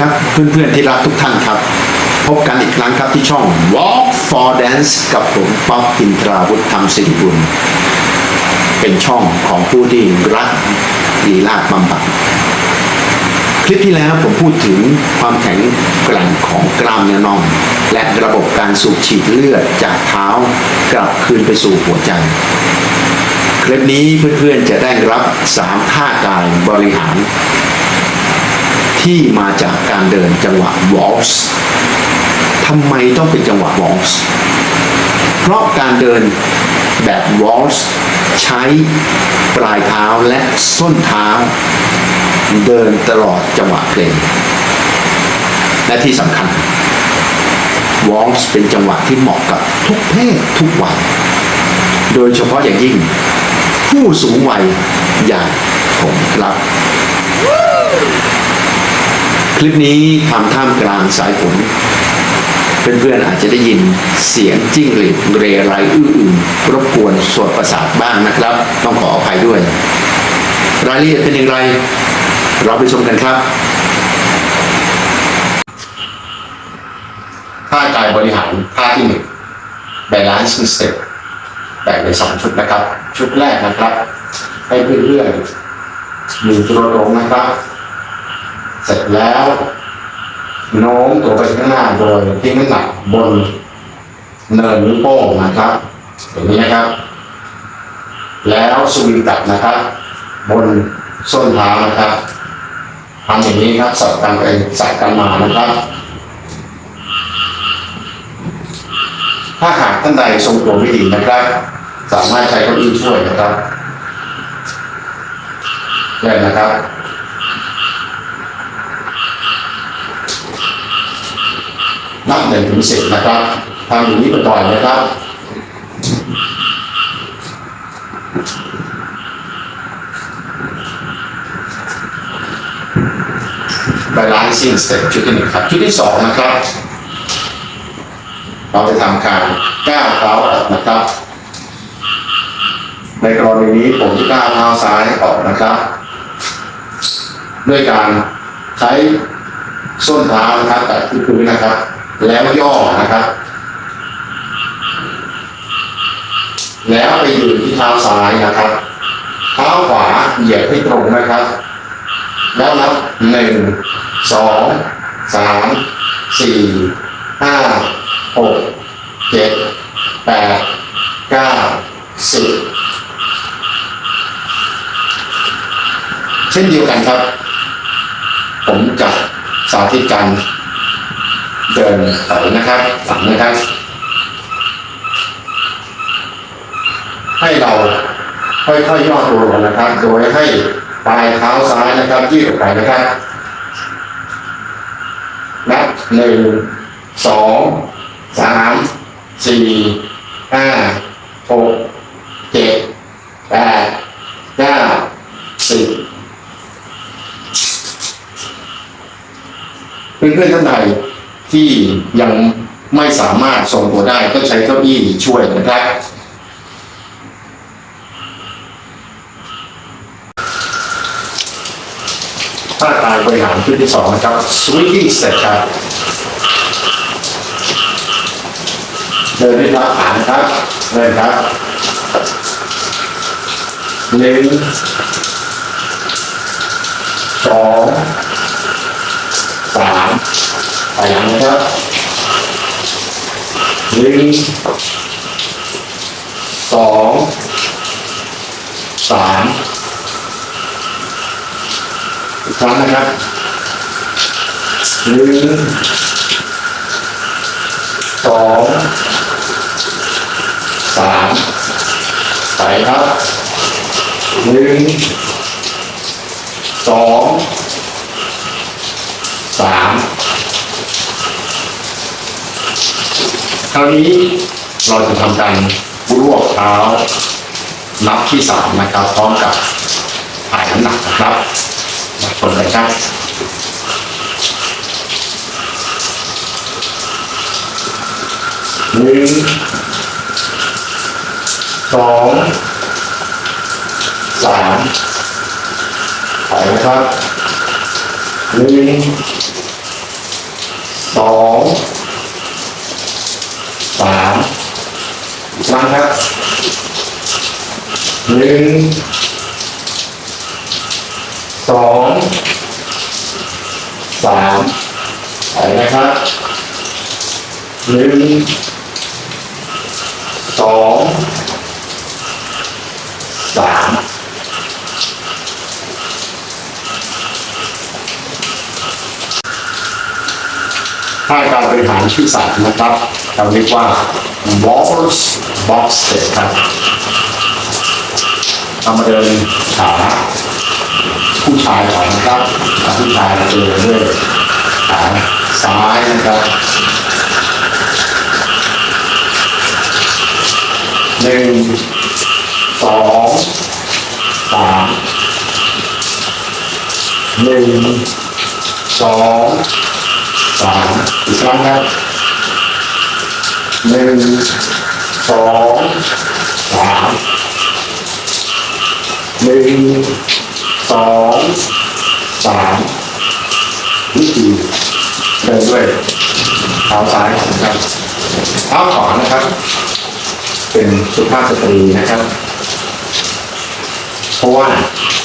ครับเพื่อนๆที่รักทุกท่านครับ พบกันอีกครั้งครับที่ช่อง Walk for Dance กับผมป๊อปอินทราวุฒิธรรมสิริบุญ เป็นช่องของผู้ที่รักลีลาบำบัดคลิปที่แล้วผมพูดถึงความแข็งแกร่งของกล้ามเนื้อน่อง และระบบการสูบฉีดเลือดจากเท้ากลับคืนไปสู่หัวใจคลิปนี้เพื่อนๆจะได้รับ 3 ท่ากายบริหาร ที่มาจากการเดินจังหวะวอลส์ทำไมต้องเป็นจังหวะวอลส์เพราะการเดินแบบวอลส์ใช้ปลายเท้าและส้นเท้า เดินตลอดจังหวะเพลง และที่สำคัญวอลส์เป็นจังหวะที่เหมาะกับทุกเพศทุกวัยโดยเฉพาะอย่างยิ่ง ผู้สูงวัยอย่างผมครับ คลิปนี้ทำท่ามกลางสายฝนเพื่อนๆอาจจะได้ยินเสียงจิ้งหรีดเรไรอื้ออึงรบกวนสวดประสาทบ้างนะครับ ต้องขออภัยด้วย รายละเอียดเป็นอย่างไร เราไปชมกันครับท่ากายบริหารท่าที่หนึ่ง balancing step แบ่งเป็นสองชุดนะครับ ชุดแรกนะครับ ให้เพื่อนๆมีตัวตรงนะครับ เสร็จแล้วโน้มตัวไปข้างหน้าโดยทิ้งน้ำหนักบนเนินนิ้วโป้งนะครับอย่างนี้นะครับ แล้วสวิงกลับนะครับ บนส้นเท้านะครับทำอย่างนี้ครับสับกันไปสับกันมานะครับ ถ้าหากท่านใดทรงตัวไม่ดีนะครับ สามารถใช้เก้าอี้ช่วยนะครับได้นะครับ นับหนึ่งถึงสิบนะครับทำอย่างนี้บ่อยๆนะครับ balancing step ชุดที่หนึ่งครับ ชุดที่สองนะครับ เราจะทำการก้าวเท้าออกนะครับ ในกรณีนี้ผมจะก้าวเท้าซ้ายออกนะครับ ด้วยการใช้ส้นเท้านะครับแตะที่พื้นนะครับ แล้วย่อนะครับ แล้วไปยืนที่เท้าซ้ายนะครับ เท้าขวาเหยียดให้ตรงนะครับ แล้วนับหนึ่งสองสามสี่ห้าหกเจ็ดแปดเก้าสิบเช่นเดียวกันครับ ผมจะสาธิตการ เดินถอยนะครับหลังนะครับ ให้เราค่อยๆย่อตัวลงนะครับ โดยให้ปลายเท้าซ้ายนะครับยืดออกไปนะครับ นับหนึ่งสองสามสี่ห้าหกเจ็ดแปดเก้าสิบเพื่อนๆท่านใด ที่ยังไม่สามารถทรงตัวได้ก็ใช้เก้าอี้ช่วยนะครับ ท่ากายบริหารชุดที่สองนะครับ swinging step ครับเดินด้วยเท้าขานะครับเดินครับหนึ่งสองสาม ไปหลังนะครับหนึ่งสองสามอีกครั้งนะครับหนึ่งสองสามไปครับหนึ่งสองสาม คราวนี้เราจะทำการรวบเท้านับที่สามนะครับ พร้อมกับถ่ายน้ำหนักนะครับมาชมเลยครับหนึ่งสองสามไปนะครับหนึ่งั้งครับหนึ่งสองสามไปนะครับหนึ่งสองสาม ถ้าการบริหารชื่อสัตว์นะครับเราเรียกว่า Walrus Box s t e ครับเรามาเดินขาผู้ชายก่อนนะครับผู้ชายเราเดินด้วยขาซ้ายนะครับหนึ่งสองสามหนึ่งสอง สามอีกครั้งครับหนึ่งสองสามหนึ่งสองสามนี่คือเดินด้วยเท้าซ้ายนะครับเท้าขวานะครับ เป็นสุภาพสตรีนะครับ เพราะว่า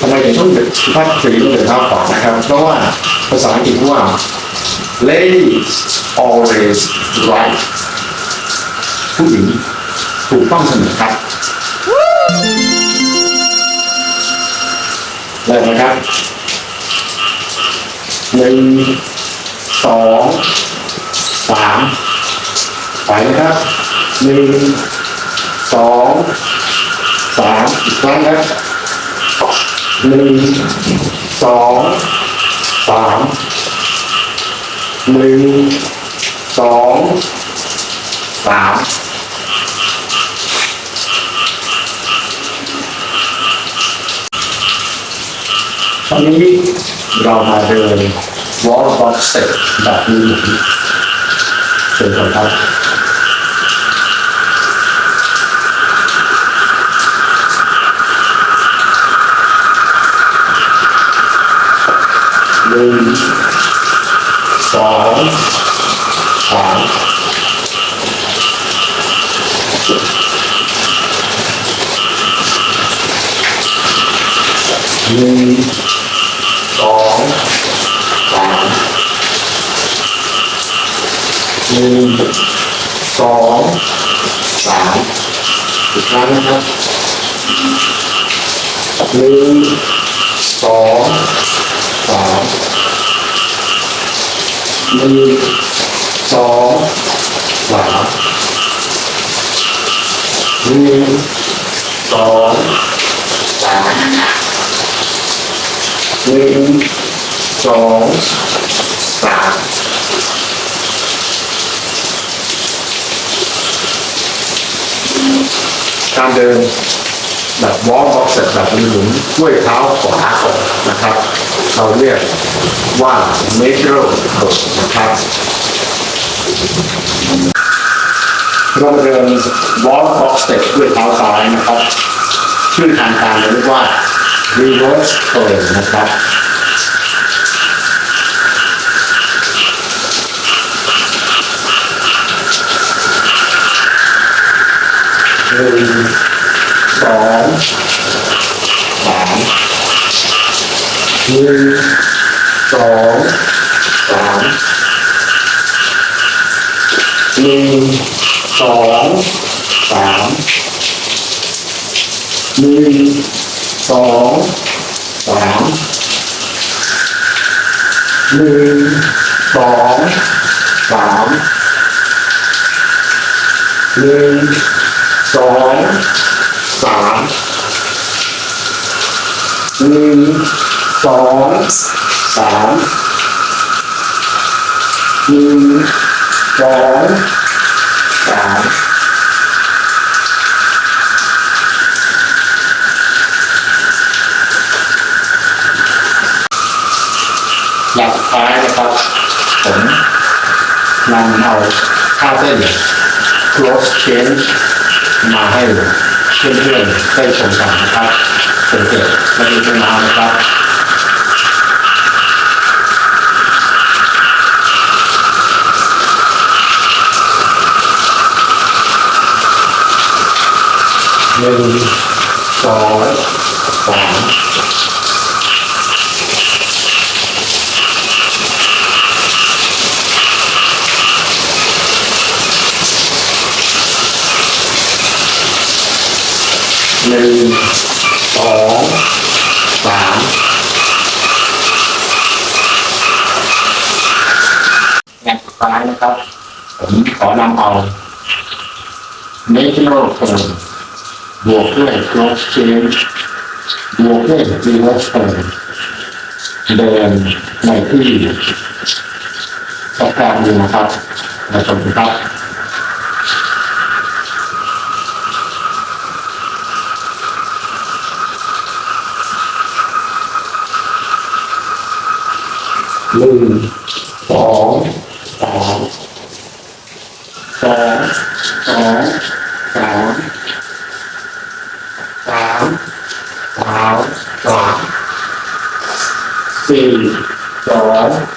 ทำไมถึงต้องเดินสุภาพสตรีต้องเดินเท้าขวานะครับ เพราะว่าภาษาอังกฤษว่า ladies always right ผู้หญิงถูกต้องเสมอครับเริ่มนะครับหนึ่งสองสามไปนะครับหนึ่งสองสามอีกครั้งครับหนึ่งสองสาม หนึ่งสองสามตอนนี้เรามาเดิน wall box step แบบนี้เชิญครับหนึ่ง สองสามหนึ่งสองสามหนึ่งสองสามอีกครั้งนะครับหนึ่งสองสาม หนึ่งสองสามหนึ่งสองสามหนึ่งสองสามการเดินแบบวอล์กบ็อกเสร็จแบบหมุนด้วยเท้าขวาออกนะครับ เราเรียกว่า natural นะครับ เราเดิน wall box step ด้วยเท้าซ้ายนะครับ ชื่อทางการเรียกว่า reverse curve นะครับหนึ่งสองสามหนึ่งสองสาม หนึ่งสองสามหนึ่งสองสามหนึ่งสองสามหนึ่งสองสามหนึ่งสองสามหนึ่ง สองสามหลักสุดท้ายนะครับผมนำเอาท่าเต้น close change มาให้เพื่อนๆได้ชมกันนะครับเป็นเกิดและดูเป็นมานะครับ หนึ่งสองสามหนึ่งสองสามงานสุดท้ายนะครับ ผมขอนำเอา National Term บวกด้วย Cross Change บวกด้วย Reverse Term เดินในที่ต้องการดูนะครับมาชมครับหนึ่งสองสามสองสองสามสามสามสาม สี่ส